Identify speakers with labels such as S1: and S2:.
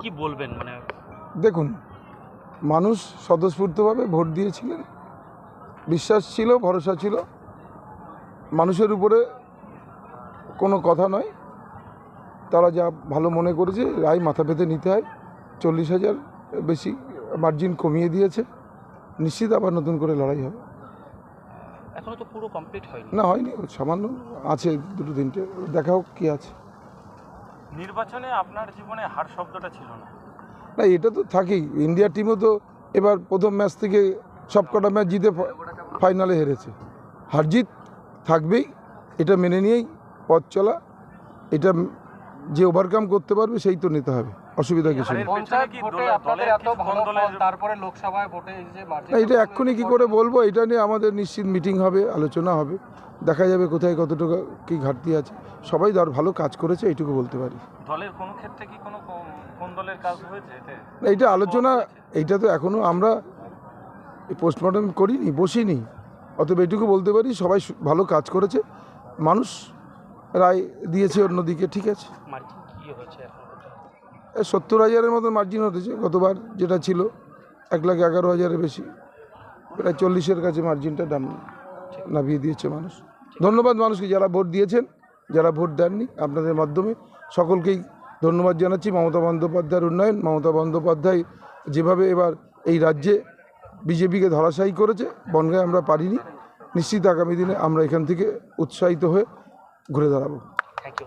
S1: কি বলবেন মানে?
S2: দেখুন মানুষ স্বতঃস্ফূর্তভাবে ভোট দিয়েছিলেন। বিশ্বাস ছিল ভরসা ছিল। মানুষের উপরে কোনো কথা নয়। তারা যা ভালো মনে করেছে রায় মাথা পেতে নিতে হয়। চল্লিশ হাজার বেশি মার্জিন কমিয়ে দিয়েছে। নিশ্চিত আবার নতুন করে লড়াই হবে।
S1: এখনও তো পুরো কমপ্লিট হয়নি।
S2: না হয়নি। সামান্য আছে দুটো তিনটে। দেখা হোক কী আছে।
S3: নির্বাচনে আপনার জীবনে হার শব্দটা ছিল না।
S2: না, এটা তো থাকেই। ইন্ডিয়া টিমও তো এবার প্রথম ম্যাচ থেকে সবকটা ম্যাচ জিতে ফাইনালে হেরেছে। হার জিত থাকবেই, এটা মেনে নিয়েই পথ চলা, এটা যে ওভারকাম করতে পারবে সেই তো নিতে হবে। অসুবিধা কিছু নেই। এটা এক্ষুনি কি করে বলব? এটা নিয়ে আমাদের নিশ্চিত মিটিং হবে আলোচনা হবে। দেখা যাবে কোথায় কতটুকু কী ঘাটতি আছে। সবাই ধর ভালো কাজ করেছে এইটুকু বলতে পারি।
S3: দলের কোনো ক্ষেত্রে কি কোনো কোন- কোন দলের কাজ হয়েছে এতে?
S2: না এটা আলোচনা এইটা তো এখনও আমরা পোস্টমর্টম করিনি বসিনি। অতএব এইটুকু বলতে পারি সবাই ভালো কাজ করেছে। মানুষ রায় দিয়েছে অন্যদিকে ঠিক আছে। সত্তর হাজারের মতো মার্জিন হতেছে, গতবার যেটা ছিল, এক লাখ এগারো হাজারের বেশি। প্রায় চল্লিশের কাছে মার্জিনটা দাম নামিয়ে দিয়েছে মানুষ। ধন্যবাদ মানুষকে যারা ভোট দিয়েছেন, যারা ভোট দেননি, আপনাদের মাধ্যমে সকলকেই ধন্যবাদ জানাচ্ছি। মমতা বন্দ্যোপাধ্যায়ের উন্নয়ন, মমতা বন্দ্যোপাধ্যায় যেভাবে এবার এই রাজ্যে বিজেপিকে ধরাশায়ী করেছে, বনগায় আমরা পারিনি। নিশ্চিত আগামী দিনে আমরা এখান থেকে উৎসাহিত হয়ে ঘুরে দাঁড়াবো।
S1: Thank you